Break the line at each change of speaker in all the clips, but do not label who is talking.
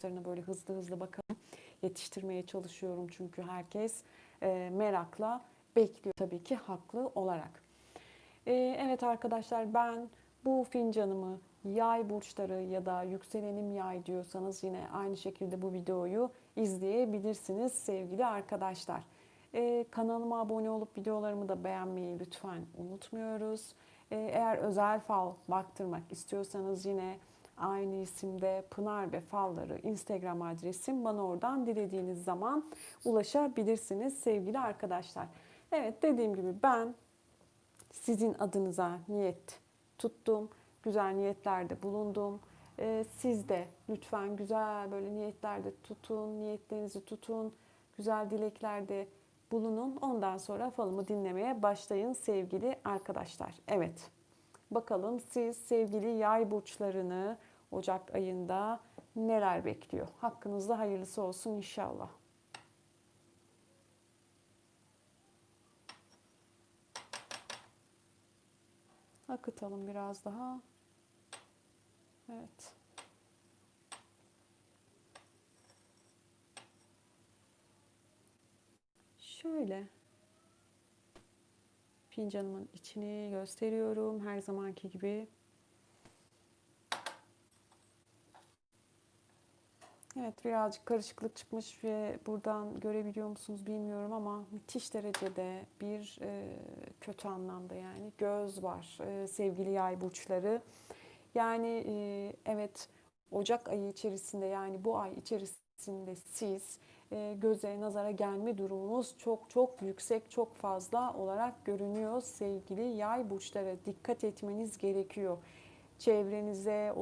burçlarına böyle hızlı hızlı bakalım. Yetiştirmeye çalışıyorum çünkü herkes e, merakla bekliyor tabii ki haklı olarak. E, evet arkadaşlar ben bu fincanımı yay burçları ya da yükselenim yay diyorsanız yine aynı şekilde bu videoyu izleyebilirsiniz sevgili arkadaşlar. E, kanalıma abone olup videolarımı da beğenmeyi lütfen unutmuyoruz. E, eğer özel fal baktırmak istiyorsanız yine aynı isimde Pınar ve Falları Instagram adresim. Bana oradan dilediğiniz zaman ulaşabilirsiniz sevgili arkadaşlar. Evet dediğim gibi ben sizin adınıza niyet tuttum. Güzel niyetlerde bulundum. Ee, siz de lütfen güzel böyle niyetlerde tutun, niyetlerinizi tutun. Güzel dileklerde bulunun. Ondan sonra falımı dinlemeye başlayın sevgili arkadaşlar. Evet. Bakalım siz sevgili yay burçlarını Ocak ayında neler bekliyor? Hakkınızda hayırlısı olsun inşallah. Akıtalım biraz daha. Evet. Şöyle fincanımın içini gösteriyorum her zamanki gibi. Evet birazcık karışıklık çıkmış ve buradan görebiliyor musunuz bilmiyorum ama müthiş derecede bir e, kötü anlamda yani göz var e, sevgili yay burçları. Yani e, evet Ocak ayı içerisinde yani bu ay içerisinde siz e, göze nazara gelme durumunuz çok çok yüksek çok fazla olarak görünüyor sevgili yay burçları. Dikkat etmeniz gerekiyor. Çevrenize,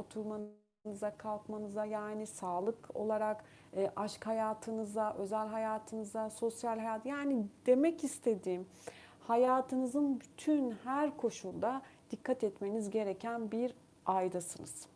oturmanıza, kalkmanıza yani sağlık olarak e, aşk hayatınıza, özel hayatınıza, sosyal hayat yani demek istediğim hayatınızın bütün her koşulda dikkat etmeniz gereken bir aydasınız.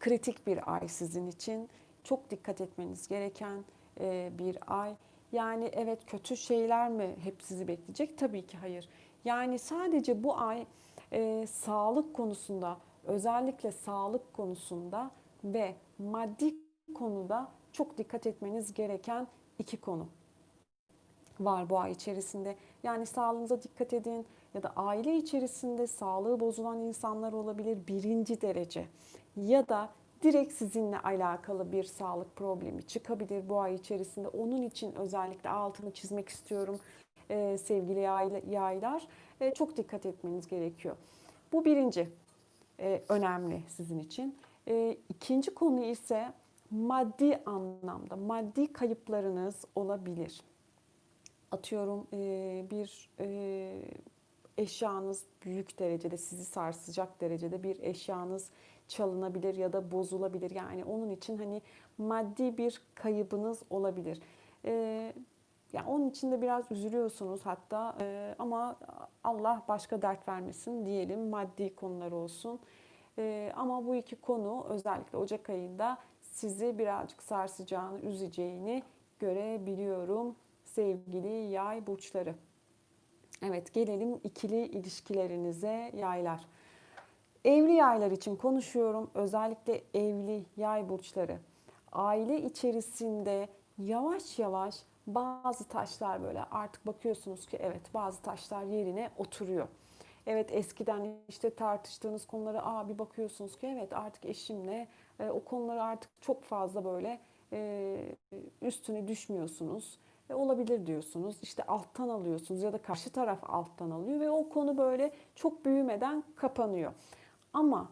Kritik bir ay sizin için. Çok dikkat etmeniz gereken e, bir ay. Yani evet kötü şeyler mi hep sizi bekleyecek? Tabii ki hayır. Yani sadece bu ay e, sağlık konusunda, özellikle sağlık konusunda ve maddi konuda çok dikkat etmeniz gereken iki konu var bu ay içerisinde. Yani sağlığınıza dikkat edin ya da aile içerisinde sağlığı bozulan insanlar olabilir birinci derece ya da direkt sizinle alakalı bir sağlık problemi çıkabilir bu ay içerisinde. Onun için özellikle altını çizmek istiyorum ee, sevgili yaylar. Ee, çok dikkat etmeniz gerekiyor. Bu birinci e, önemli sizin için. E, ikinci konu ise maddi anlamda maddi kayıplarınız olabilir. Atıyorum e, bir e, eşyanız büyük derecede sizi sarsacak derecede bir eşyanız çalınabilir ya da bozulabilir. Yani onun için hani maddi bir kaybınız olabilir. Ee, yani onun için de biraz üzülüyorsunuz hatta ee, ama Allah başka dert vermesin diyelim maddi konular olsun. Ee, ama bu iki konu özellikle Ocak ayında sizi birazcık sarsacağını, üzeceğini görebiliyorum sevgili yay burçları. Evet gelelim ikili ilişkilerinize yaylar. Evli yaylar için konuşuyorum. Özellikle evli yay burçları. Aile içerisinde yavaş yavaş bazı taşlar böyle artık bakıyorsunuz ki evet bazı taşlar yerine oturuyor. Evet eskiden işte tartıştığınız konuları aa bir bakıyorsunuz ki evet artık eşimle e, o konuları artık çok fazla böyle e, üstüne düşmüyorsunuz. E, olabilir diyorsunuz. İşte alttan alıyorsunuz ya da karşı taraf alttan alıyor ve o konu böyle çok büyümeden kapanıyor. Ama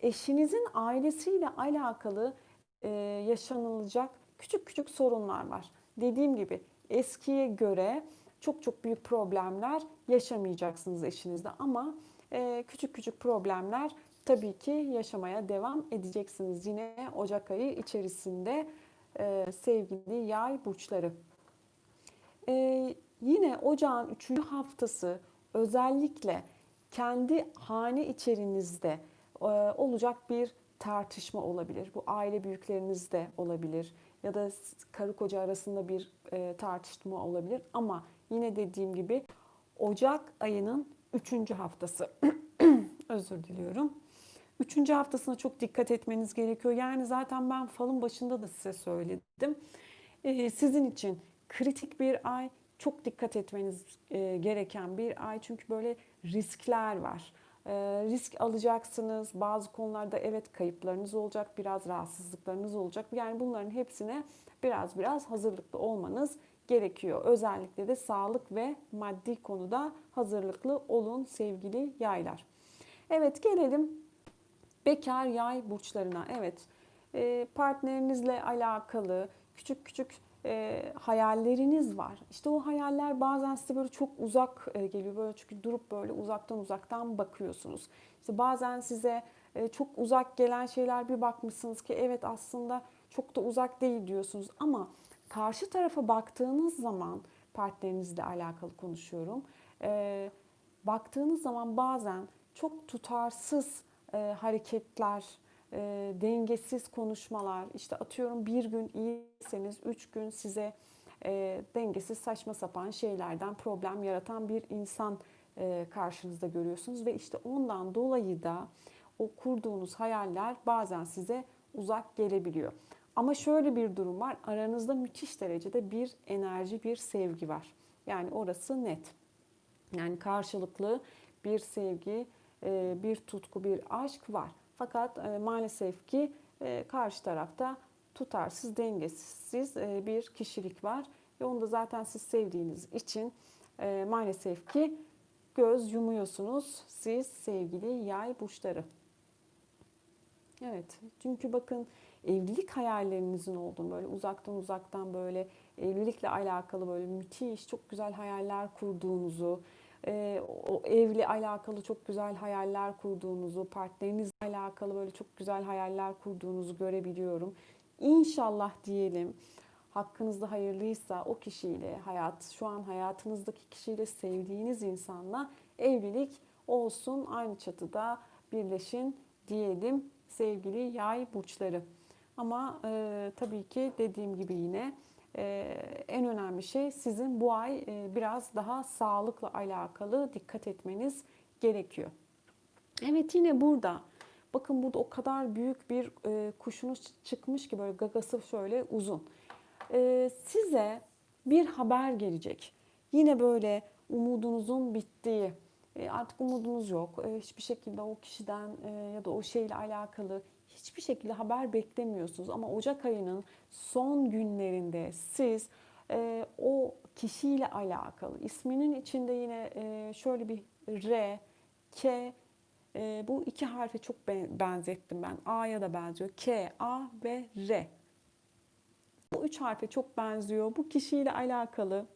eşinizin ailesiyle alakalı e, yaşanılacak küçük küçük sorunlar var. Dediğim gibi eskiye göre çok çok büyük problemler yaşamayacaksınız eşinizde ama e, küçük küçük problemler tabii ki yaşamaya devam edeceksiniz yine Ocak ayı içerisinde e, sevgili yay burçları. E, yine ocağın 3. haftası özellikle kendi hane içerinizde e, olacak bir tartışma olabilir. Bu aile büyüklerinizde olabilir ya da karı koca arasında bir e, tartışma olabilir. Ama yine dediğim gibi Ocak ayının 3. haftası özür diliyorum. Üçüncü haftasına çok dikkat etmeniz gerekiyor. Yani zaten ben falın başında da size söyledim. Ee, sizin için kritik bir ay, çok dikkat etmeniz e, gereken bir ay. Çünkü böyle riskler var. Ee, risk alacaksınız. Bazı konularda evet kayıplarınız olacak, biraz rahatsızlıklarınız olacak. Yani bunların hepsine biraz biraz hazırlıklı olmanız gerekiyor. Özellikle de sağlık ve maddi konuda hazırlıklı olun sevgili yaylar. Evet gelelim bekar yay burçlarına. Evet e, partnerinizle alakalı küçük küçük e, hayalleriniz var. İşte o hayaller bazen size böyle çok uzak e, geliyor. Böyle çünkü durup böyle uzaktan uzaktan bakıyorsunuz. İşte bazen size e, çok uzak gelen şeyler bir bakmışsınız ki evet aslında çok da uzak değil diyorsunuz ama karşı tarafa baktığınız zaman partnerinizle alakalı konuşuyorum. E, baktığınız zaman bazen çok tutarsız e, hareketler, e, dengesiz konuşmalar, işte atıyorum bir gün iyiyseniz üç gün size e, dengesiz saçma sapan şeylerden problem yaratan bir insan e, karşınızda görüyorsunuz ve işte ondan dolayı da o kurduğunuz hayaller bazen size uzak gelebiliyor. Ama şöyle bir durum var. Aranızda müthiş derecede bir enerji, bir sevgi var. Yani orası net. Yani karşılıklı bir sevgi, e, bir tutku, bir aşk var. Fakat e, maalesef ki e, karşı tarafta tutarsız, dengesiz bir kişilik var. Ve onu da zaten siz sevdiğiniz için maalesef ki göz yumuyorsunuz siz sevgili yay burçları. Evet çünkü bakın evlilik hayallerinizin olduğunu böyle uzaktan uzaktan böyle evlilikle alakalı böyle müthiş çok güzel hayaller kurduğunuzu, e, o evle alakalı çok güzel hayaller kurduğunuzu, partnerinizle alakalı böyle çok güzel hayaller kurduğunuzu görebiliyorum. İnşallah diyelim hakkınızda hayırlıysa o kişiyle hayat şu an hayatınızdaki kişiyle sevdiğiniz insanla evlilik olsun aynı çatıda birleşin diyelim sevgili yay burçları. Ama e, tabii ki dediğim gibi yine en önemli şey sizin bu ay e, biraz daha sağlıkla alakalı dikkat etmeniz gerekiyor. Evet yine burada bakın burada o kadar büyük bir e, kuşunuz çıkmış ki böyle gagası şöyle uzun. E, size bir haber gelecek. Yine böyle umudunuzun bittiği, e, artık umudunuz yok. Hiçbir şekilde o kişiden ya da o şeyle alakalı hiçbir şekilde haber beklemiyorsunuz. Ama Ocak ayının son günlerinde siz e, o kişiyle alakalı isminin içinde yine e, şöyle bir R, K e, bu iki harfe çok benzettim ben. A'ya da benziyor. K, A ve R. Bu üç harfe çok benziyor. Bu kişiyle alakalı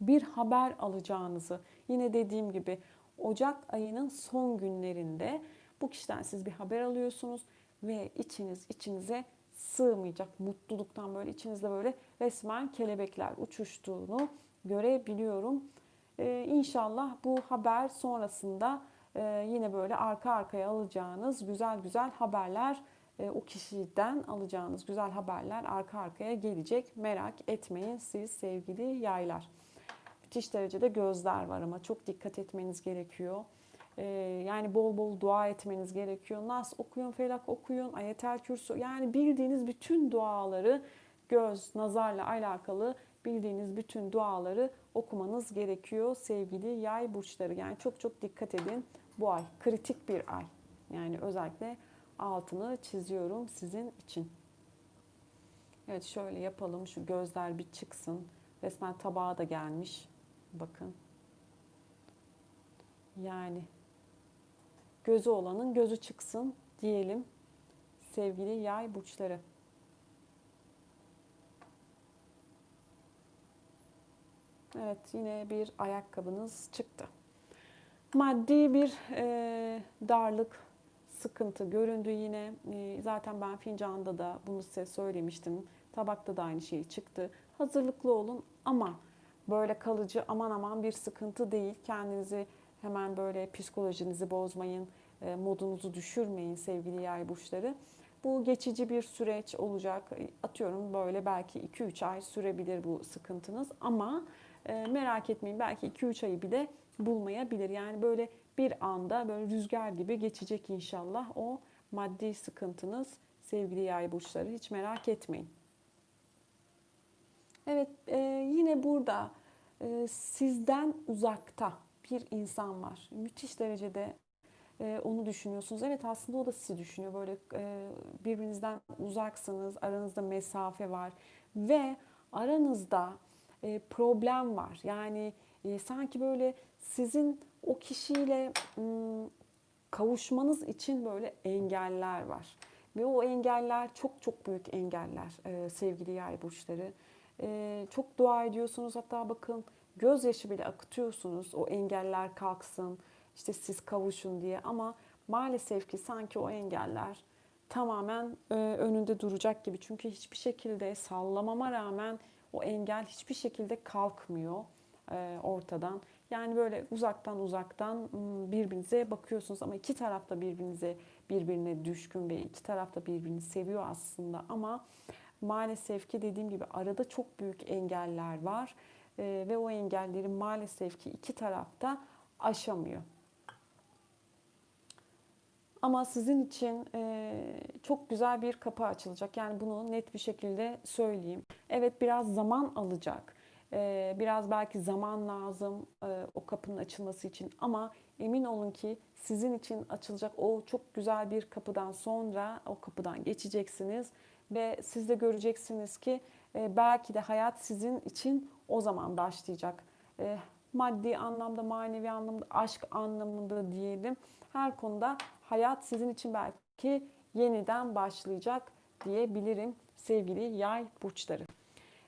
bir haber alacağınızı yine dediğim gibi Ocak ayının son günlerinde bu kişiden siz bir haber alıyorsunuz ve içiniz içinize sığmayacak mutluluktan böyle içinizde böyle resmen kelebekler uçuştuğunu görebiliyorum. Ee, inşallah bu haber sonrasında e, yine böyle arka arkaya alacağınız güzel güzel haberler e, o kişiden alacağınız güzel haberler arka arkaya gelecek. Merak etmeyin siz sevgili yaylar. Müthiş derecede gözler var ama çok dikkat etmeniz gerekiyor. Ee, yani bol bol dua etmeniz gerekiyor. Nas okuyun, felak okuyun, ayetel kürsü. Yani bildiğiniz bütün duaları göz, nazarla alakalı bildiğiniz bütün duaları okumanız gerekiyor sevgili yay burçları. Yani çok çok dikkat edin bu ay. Kritik bir ay. Yani özellikle altını çiziyorum sizin için. Evet şöyle yapalım. Şu gözler bir çıksın. Resmen tabağa da gelmiş. Bakın. Yani gözü olanın gözü çıksın diyelim sevgili yay burçları. Evet yine bir ayakkabınız çıktı. Maddi bir e, darlık, sıkıntı göründü yine. E, zaten ben fincanda da bunu size söylemiştim. Tabakta da aynı şey çıktı. Hazırlıklı olun ama böyle kalıcı aman aman bir sıkıntı değil. Kendinizi hemen böyle psikolojinizi bozmayın, e, modunuzu düşürmeyin sevgili yay burçları. Bu geçici bir süreç olacak. Atıyorum böyle belki 2-3 ay sürebilir bu sıkıntınız ama e, merak etmeyin belki 2-3 ayı bile bulmayabilir. Yani böyle bir anda böyle rüzgar gibi geçecek inşallah o maddi sıkıntınız sevgili yay burçları hiç merak etmeyin. Evet e, yine burada e, sizden uzakta bir insan var. Müthiş derecede e, onu düşünüyorsunuz. Evet aslında o da sizi düşünüyor. Böyle e, birbirinizden uzaksınız, aranızda mesafe var ve aranızda e, problem var. Yani e, sanki böyle sizin o kişiyle m, kavuşmanız için böyle engeller var. Ve o engeller çok çok büyük engeller e, sevgili yay burçları. E, çok dua ediyorsunuz hatta bakın gözyaşı bile akıtıyorsunuz o engeller kalksın işte siz kavuşun diye ama maalesef ki sanki o engeller tamamen e, önünde duracak gibi. Çünkü hiçbir şekilde sallamama rağmen o engel hiçbir şekilde kalkmıyor e, ortadan. Yani böyle uzaktan uzaktan m, birbirinize bakıyorsunuz ama iki taraf da birbirinize birbirine düşkün ve iki taraf da birbirini seviyor aslında ama maalesef ki dediğim gibi arada çok büyük engeller var E, ve o engelleri maalesef ki iki tarafta aşamıyor. Ama sizin için e, çok güzel bir kapı açılacak. Yani bunu net bir şekilde söyleyeyim. Evet biraz zaman alacak. E, biraz belki zaman lazım e, o kapının açılması için. Ama emin olun ki sizin için açılacak o çok güzel bir kapıdan sonra o kapıdan geçeceksiniz. Ve siz de göreceksiniz ki e, belki de hayat sizin için o zaman başlayacak. E, maddi anlamda, manevi anlamda, aşk anlamında diyelim. Her konuda hayat sizin için belki yeniden başlayacak diyebilirim sevgili yay burçları.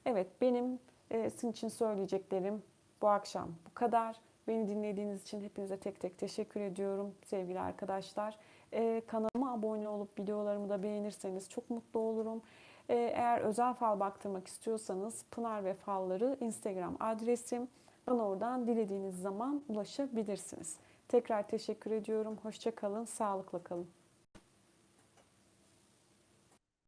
Evet benim e, sizin için söyleyeceklerim bu akşam bu kadar. Beni dinlediğiniz için hepinize tek tek teşekkür ediyorum sevgili arkadaşlar. E, kanalıma abone olup videolarımı da beğenirseniz çok mutlu olurum. E, eğer özel fal baktırmak istiyorsanız Pınar ve Falları Instagram adresim. Bana oradan dilediğiniz zaman ulaşabilirsiniz. Tekrar teşekkür ediyorum. Hoşça kalın, sağlıkla kalın.